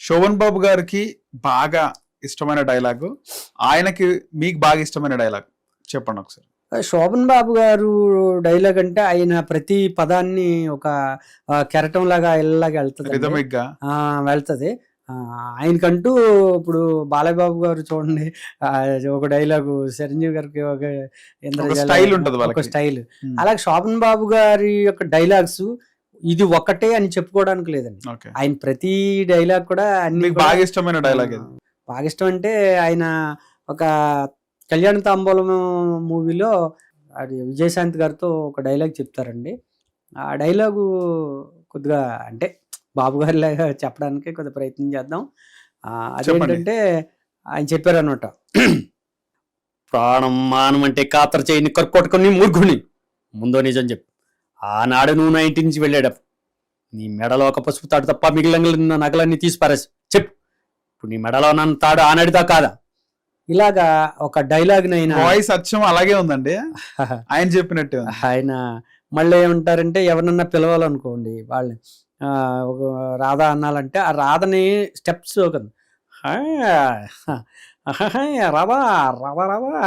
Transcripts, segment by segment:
శోభన్ బాబు గారికి బాగా ఇష్టమైన డైలాగ్. ఆయనకి మీకు బాగా ఇష్టమైన డైలాగ్ చెప్పండి ఒకసారి. శోభన్ బాబు గారు డైలాగ్ అంటే ఆయన ప్రతి పదాన్ని ఒక కెరటం లాగా ఇళ్ళలాగా వెళ్తుంది. వెళ్తుంది ఆయనకంటూ ఇప్పుడు బాలయ్య బాబు గారు చూడండి ఒక డైలాగు చిరంజీవి గారికి ఒక style ఉంటది ఒక. స్టైల్. అలాగే శోభన్ బాబు గారి యొక్క డైలాగ్స్ ఇది ఒక్కటే అని చెప్పుకోవడానికి లేదండి. ఆయన ప్రతి డైలాగ్ కూడా అన్ని బాగా ఇష్టమైన డైలాగ్ ఇది బాగా ఇష్టం అంటే ఆయన ఒక కళ్యాణ తాంబూలం మూవీలో అది విజయశాంతి గారితో ఒక డైలాగ్ చెప్తారండి. ఆ డైలాగు కొద్దిగా అంటే బాబు గారి లాగా చెప్పడానికి కొద్దిగా ప్రయత్నం చేద్దాం. ఆ, అదేంటంటే ఆయన చెప్పారు అనమాట ప్రాణం మానం అంటే కాతర చేయని కర్కొట్టుకుని మూర్ఖుని. ముందో నిజం చెప్పు. ఆనాడు నువ్వు నా ఇంటి నుంచి వెళ్ళాడప్పుడు నీ మెడలో ఒక పసుపు తాడు తప్ప మిగిలిన నగలన్నీ తీసి పారేసి చెప్పు. ఇప్పుడు నీ మెడలో నన్ను తాడు ఆనాడిదా కాదా? ఇలాగా ఒక డైలాగ్ వాయిస్ అచ్చం అలాగే ఉందండి. ఆయన చెప్పినట్టే ఆయన మళ్ళీ ఏమంటారంటే ఎవరినన్నా పిలవాలనుకోండి వాళ్ళని ఒక రాధ అన్నాలంటే ఆ రాధని స్టెప్స్ ఒక రాధా రాధా రాధా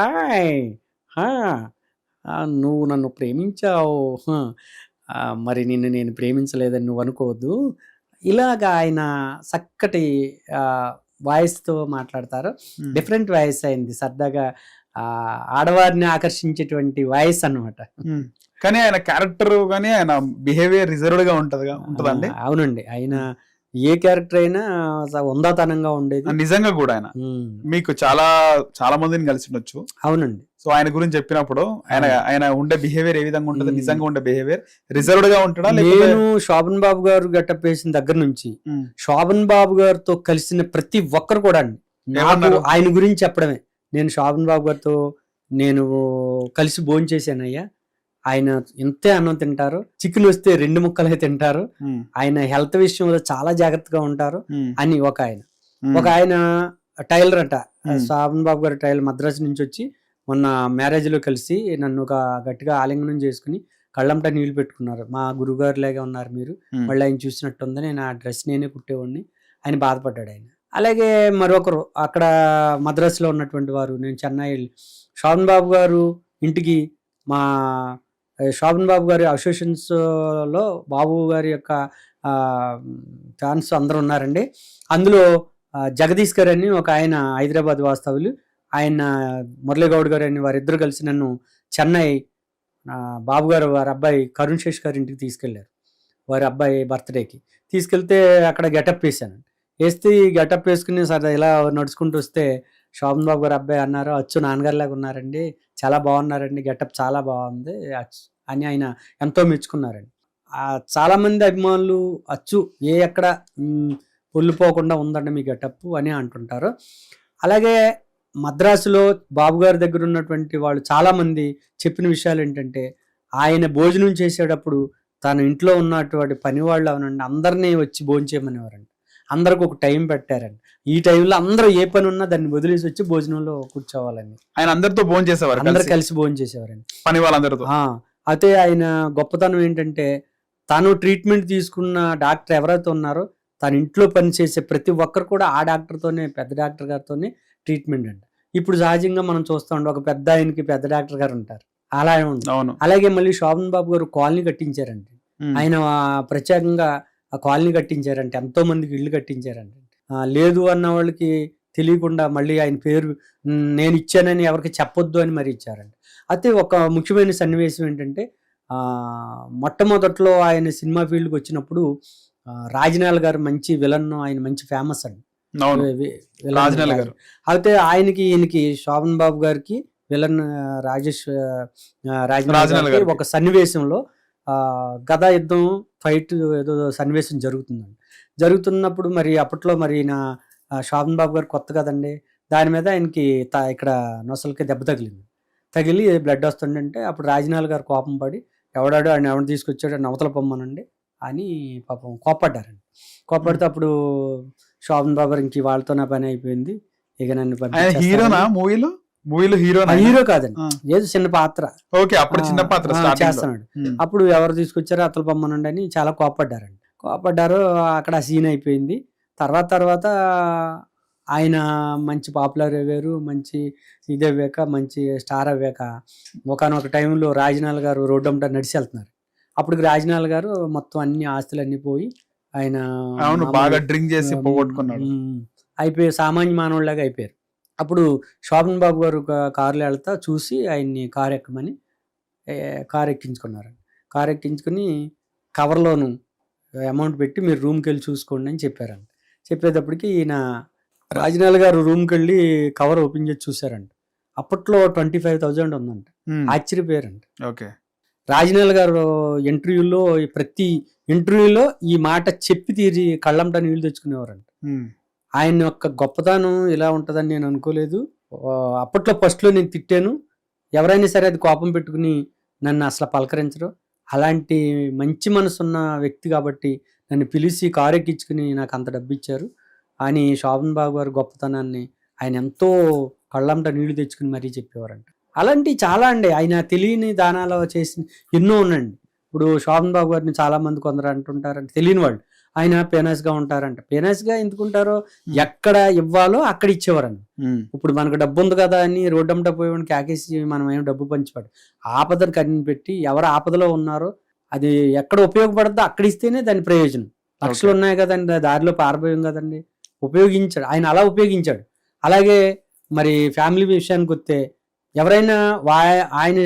నువ్వు నన్ను ప్రేమించావు. మరి నిన్ను నేను ప్రేమించలేదని నువ్వు అనుకోవద్దు. ఇలాగా ఆయన చక్కటి వాయిస్తో మాట్లాడతారు. డిఫరెంట్ వాయిస్ అయింది. సరదాగా ఆడవారిని ఆకర్షించేటువంటి వాయిస్ అన్నమాట. ఉమ్. కానీ ఆయన క్యారెక్టర్ కానీ ఆయన బిహేవియర్ రిజర్వ్డ్గా ఉంటది ఉంటదండి అవునండి. ఆయన ఏ క్యారెక్టర్ అయినా ఉందాతనంగా ఉండేది. నిజంగా కూడా ఆయన. మీకు చాలా చాలా మందిని కలిసి ఉండొచ్చు. అవునండి. సో ఆయన గురించి చెప్పినప్పుడు ఆయన. ఆయన ఉండే బిహేవియర్ ఏ విధంగా ఉంటుంది. నిజంగా ఉండే బిహేవియర్ రిజర్వ్డ్గా ఉంటాడా నేను శోభన్ బాబు గారు గెటప్ వేసిన దగ్గర నుంచి. శోభన్ బాబు గారితో కలిసిన ప్రతి ఒక్కరు కూడా అండి? ఆయన గురించి చెప్పడమే. నేను శోభన్ బాబు గారితో నేను కలిసి భోజనం చేశానయ్యా ఆయన ఇంతే అన్నం తింటారు చికెన్ వస్తే రెండు ముక్కలే తింటారు. ఆయన హెల్త్ విషయంలో చాలా జాగ్రత్తగా ఉంటారు. అని ఒక ఆయన. ఒక ఆయన టైలర్ అంట. శోభన్ బాబు గారు టైలర్ మద్రాసు నుంచి వచ్చి మొన్న మ్యారేజ్లో కలిసి నన్ను ఒక గట్టిగా ఆలింగనం చేసుకుని కళ్ళంట నీళ్ళు పెట్టుకున్నారు మా గురుగారు లాగా ఉన్నారు మీరు. మళ్ళీ ఆయన చూసినట్టుంది నేను ఆ డ్రెస్ నేనే కుట్టేవాడిని ఆయన బాధపడ్డాడు ఆయన అలాగే మరొకరు అక్కడ మద్రాసులో ఉన్నటువంటి వారు నేను చెన్నై వెళ్ళి శోభన్ బాబు గారు ఇంటికి మా శోభన్ బాబు గారి అసోసియేషన్స్లో బాబు గారి యొక్క ఫ్యాన్స్ అందరూ ఉన్నారండి. అందులో జగదీష్ గారు అని ఒక ఆయన హైదరాబాద్ వాస్తవులు ఆయన మురళీగౌడ్ గారు అని వారిద్దరు కలిసి నన్ను చెన్నై బాబు గారు వారి అబ్బాయి కరుణ్ శేష్ గారి ఇంటికి తీసుకెళ్ళారు. వారి అబ్బాయి బర్త్డేకి. తీసుకెళ్తే అక్కడ గెటప్ వేసాను వేస్తే ఈ గెటప్ వేసుకుని సరే ఇలా నడుచుకుంటూ వస్తే శోభన్ బాబు గారు అబ్బాయి అన్నారు అచ్చు నాన్నగారిలాగా ఉన్నారండి. చాలా బాగున్నారండి. గెటప్ చాలా బాగుంది. అచ్చు అని ఆయన ఎంతో మెచ్చుకున్నారండి. ఆ, చాలా మంది అభిమానులు అచ్చు ఏ ఎక్కడ పొల్లిపోకుండా ఉందండి మీ గెటప్ అని అంటుంటారు. అలాగే మద్రాసులో బాబు గారి దగ్గర ఉన్నటువంటి వాళ్ళు చాలా మంది చెప్పిన విషయాలు ఏంటంటే ఆయన భోజనం చేసేటప్పుడు తన ఇంట్లో ఉన్నటువంటి పని వాళ్ళు అవనండి అందరినీ వచ్చి భోజనం చేయమనేవారండి. అందరికి ఒక టైం పెట్టారండి. ఈ టైంలో అందరూ ఏ పని ఉన్నా దాన్ని వదిలేసి వచ్చి భోజనంలో కూర్చోవాలని ఆయన అందరితో భోజనం చేసేవారు అందరు కలిసి. భోజనం చేసేవారండి. పని వాళ్ళందరితో? అయితే ఆయన గొప్పతనం ఏంటంటే తను ట్రీట్మెంట్ తీసుకున్న డాక్టర్ ఎవరైతే ఉన్నారో తన ఇంట్లో పనిచేసే ప్రతి ఒక్కరు కూడా ఆ డాక్టర్తోనే పెద్ద డాక్టర్ గారితోనే ట్రీట్మెంట్ అండి ఇప్పుడు సహజంగా మనం చూస్తూ ఒక పెద్ద ఆయనకి పెద్ద డాక్టర్ గారు ఉంటారు. అలా ఉంది అవును. అలాగే మళ్ళీ శోభన్ బాబు గారు కాలనీ కట్టించారండి. ఆయన ప్రత్యేకంగా ఆ కాలనీ కట్టించారంటే. ఎంతో మందికి ఇల్లు కట్టించారండి లేదు అన్న వాళ్ళకి తెలియకుండా మళ్ళీ ఆయన పేరు "మ్, నేను ఇచ్చానని ఎవరికి చెప్పొద్దు అని మరి ఇచ్చారండి అయితే ఒక ముఖ్యమైన సన్నివేశం ఏంటంటే మొట్టమొదట్లో ఆయన సినిమా ఫీల్డ్కి వచ్చినప్పుడు రాజనాల్ గారు మంచి విలన్ ఆయన మంచి ఫేమస్ అండి రాజనాల గారు. అయితే ఆయనకి ఈయనకి శోభన్ బాబు గారికి విలన్ రాజేష్ రాజనాల్ గారికి. ఒక సన్నివేశంలో ఆ గదా యుద్ధం ఫైట్ ఏదో సన్నివేశం జరుగుతుందండి జరుగుతున్నప్పుడు మరి అప్పట్లో మరి నా శోభన్ బాబు గారు కొత్త కదండి. దాని మీద ఆయనకి త- ఇక్కడ నొసలకి దెబ్బ తగిలింది. తగిలి బ్లడ్ వస్తుందంటే అప్పుడు రాజనాల్ గారు కోపం పడి ఎవడాడు ఆయన ఎవరు తీసుకొచ్చాడు? అని అవతల పొమ్మనండి అని పాపం కోప్పడ్డారండి. కోప్పడితే అప్పుడు శోభన్ బాబు గారు ఇంక వాళ్ళతో నా పని అయిపోయింది. ఇక నన్ను. హీరోనా మూవీలో? మూవీలో హీరోనా ఆ, హీరో కాదండి. ఏదో చిన్న పాత్ర. ఓకే అప్పుడు చిన్న పాత్ర. చేస్తున్నాడు. అప్పుడు ఎవరు తీసుకొచ్చారో అతలు పొమ్మనండి అని చాలా కోపడ్డారండి కోపడ్డారు అక్కడ సీన్ అయిపోయింది. తర్వాత తర్వాత ఆయన మంచి పాపులర్ అయ్యారు మంచి ఇది అవ్వాక మంచి స్టార్ అవ్వాక ఒకనొక టైంలో రాజనాల్ గారు రోడ్డు అమ్మట నడిచి వెళ్తున్నారు. అప్పుడు రాజనాల్ గారు మొత్తం అన్ని ఆస్తులు అన్ని పోయి ఆయన అవును బాగా డ్రింక్ చేసి పోగొట్టుకున్నాడు. అయిపోయి సామాన్య మానవుడిలాగా అయిపోయారు. అప్పుడు శోభన్ బాబు గారు కారులో వెళ్తా చూసి ఆయన్ని కారు ఎక్కమని కారు ఎక్కించుకున్నారు. కారు ఎక్కించుకుని కవర్లోను అమౌంట్ పెట్టి మీరు రూమ్కి వెళ్ళి చూసుకోండి అని చెప్పారంట. చెప్పేటప్పటికి ఈయన రాజనాల్ గారు రూమ్కి వెళ్ళి కవర్ ఓపెన్ చేసి చూసారంట అప్పట్లో ట్వంటీ ఫైవ్ థౌజండ్ ఉందంట. ఆశ్చర్యపోయారంట. ఓకే. రాజనాల్ గారు ఇంటర్వ్యూలో ప్రతి ఇంటర్వ్యూలో ఈ మాట చెప్పి తీరి కళ్ళంట నీళ్ళు తెచ్చుకునేవారంట. ఆయన యొక్క గొప్పతనం ఇలా ఉంటుందని నేను అనుకోలేదు. అప్పట్లో ఫస్ట్లో నేను తిట్టాను. ఎవరైనా సరే అది కోపం పెట్టుకుని నన్ను అసలు పలకరించరు. అలాంటి మంచి మనసున్న వ్యక్తి కాబట్టి నన్ను పిలిచి కారు ఎక్కించుకుని నాకు అంత డబ్బు ఇచ్చారు అని శోభన్ బాబు గారి గొప్పతనాన్ని ఆయన ఎంతో కళ్ళంట నీళ్ళు తెచ్చుకుని మరీ చెప్పేవారంట. అలాంటి చాలా అండి. ఆయన తెలియని దానాలు చేసి ఎన్నో ఉన్నాయండి. ఇప్పుడు శోభన్ బాబు గారిని చాలా మంది కొందరు అంటుంటారంట. తెలియని వాళ్ళు. ఆయన పేనస్గా ఉంటారంట పేనస్గా ఎందుకుంటారో ఎక్కడ ఇవ్వాలో అక్కడ ఇచ్చేవారండి ఇప్పుడు మనకు డబ్బు ఉంది కదా అని రోడ్డంట పోయి కాకేసి మనం ఏం డబ్బు పంచిపాడు ఆపదను కన్ని పెట్టి ఎవరు ఆపదలో ఉన్నారో అది ఎక్కడ ఉపయోగపడద్దో అక్కడ ఇస్తేనే దాని ప్రయోజనం. లక్షలు Okay. ఉన్నాయి కదండి దారిలో పారిపోయాం కదండి. ఉపయోగించాడు ఆయన అలా ఉపయోగించాడు. అలాగే మరి ఫ్యామిలీ విషయానికి వస్తే ఎవరైనా వా- ఆయన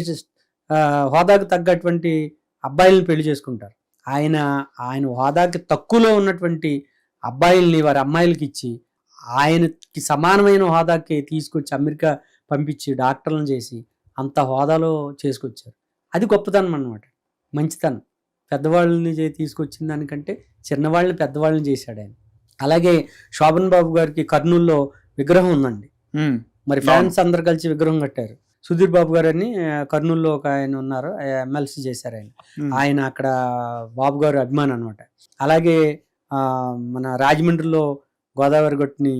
హోదాకు తగ్గటువంటి అబ్బాయిలను పెళ్ళి చేసుకుంటారు. ఆయన ఆయన హోదాకి తక్కువలో ఉన్నటువంటి అబ్బాయిల్ని వారి అమ్మాయిలకి ఇచ్చి ఆయనకి సమానమైన హోదాకి తీసుకొచ్చి అమెరికా పంపించి డాక్టర్లను చేసి అంత హోదాలో చేసుకొచ్చారు. అది గొప్పతనం అన్నమాట. మంచితనం. పెద్దవాళ్ళని తీసుకొచ్చిన దానికంటే చిన్నవాళ్ళని పెద్దవాళ్ళని చేశాడు ఆయన. అలాగే శోభన్ బాబు గారికి కర్నూల్లో విగ్రహం ఉందండి. మరి ఫ్యాన్స్ అందరు కలిసి విగ్రహం కట్టారు. సుధీర్ బాబు గారు అని కర్నూల్లో ఒక ఆయన ఉన్నారు ఎమ్మెల్సీ చేశారు ఆయన. ఆయన అక్కడ బాబు గారు అభిమాని అనమాట అలాగే మన రాజమండ్రిలో గోదావరి గట్టుని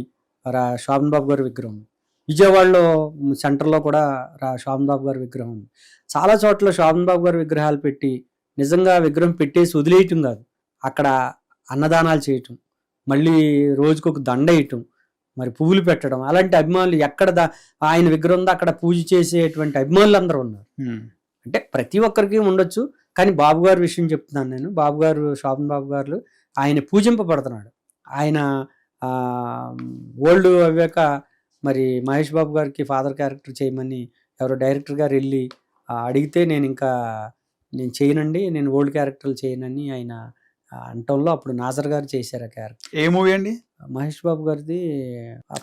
రా శోభన్ బాబు గారి విగ్రహం. విజయవాడలో సెంటర్లో కూడా రా శోభన్ బాబు గారి విగ్రహం ఉంది. చాలా చోట్ల శోభన్ బాబు గారి విగ్రహాలు పెట్టి నిజంగా విగ్రహం పెట్టేసి వదిలేయటం కాదు. అక్కడ అన్నదానాలు చేయటం మళ్ళీ రోజుకు ఒక దండ వేయటం మరి పువ్వులు పెట్టడం అలాంటి అభిమానులు ఎక్కడ దా- ఆయన విగ్రహం ఉందో అక్కడ పూజ చేసేటువంటి అభిమానులు అందరూ ఉన్నారు. అంటే ప్రతి ఒక్కరికి ఉండొచ్చు కానీ బాబు గారి విషయం చెప్తున్నాను నేను. బాబు గారు శోభన్ బాబు గారు ఆయన పూజింపబడుతున్నాడు. ఆయన ఓల్డ్ అవ్వాక మరి మహేష్ బాబు గారికి ఫాదర్ క్యారెక్టర్ చేయమని ఎవరో డైరెక్టర్ గారు వెళ్ళి అడిగితే నేను ఇంకా నేను చేయనండి నేను ఓల్డ్ క్యారెక్టర్లు చేయనని ఆయన అంటంలో అప్పుడు నాజర్ గారు చేశారు ఆ క్యారెక్టర్. ఏ మూవీ అండి? మహేష్ బాబు గారిది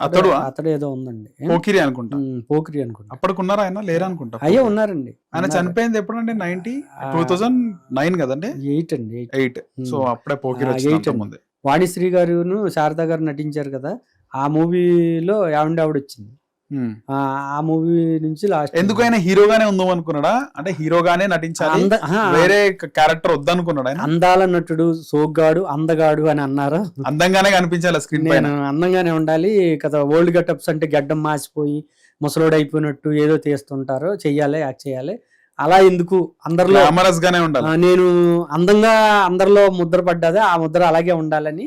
అతడు అతడు? ఏదో ఉందండి. పోకిరి అనుకుంటా. పోకిరి అనుకుంటా. అప్పటికున్నారా ఆయన? లేరా అనుకుంటా? అయ్యో ఉన్నారండి. ఆయన చనిపోయింది ఎప్పుడండి? నైన్టీ? టూ థౌజండ్ నైన్ కదండి? ఎయిట్ అండి ఎయిట్. ఎయిట్. సో అప్పుడే పోకిరి అండి. ముందే వాణిశ్రీ గారును శారద గారు నటించారు కదా ఆ మూవీలో ఆవిడ ఆవిడ వచ్చింది. ఆ మూవీ నుంచి లాస్ట్ ఎందుకు ఆయన హీరోగానే ఉందాం అనుకున్నాడా? అంటే హీరోగానే నటించాలి. వేరే క్యారెక్టర్ వద్దనుకున్నాడు ఆయన? అందాల నటుడు సోగ్గాడు అందగాడు అని అన్నారు? అందంగానే కనిపించాలి స్క్రీన్ పైన. అందంగానే ఉండాలి కదా ఓల్డ్ గెటప్స్ అంటే గడ్డం మాసిపోయి ముసలోడు అయిపోయినట్టు ఏదో తీస్తుంటారు చెయ్యాలి యాక్ట్ చేయాలి. అలా ఎందుకు? అందరిలో గ్లామరస్ గానే ఉండాలి. నేను అందంగా అందరిలో ముద్ర పడ్డది ఆ ముద్ర అలాగే ఉండాలని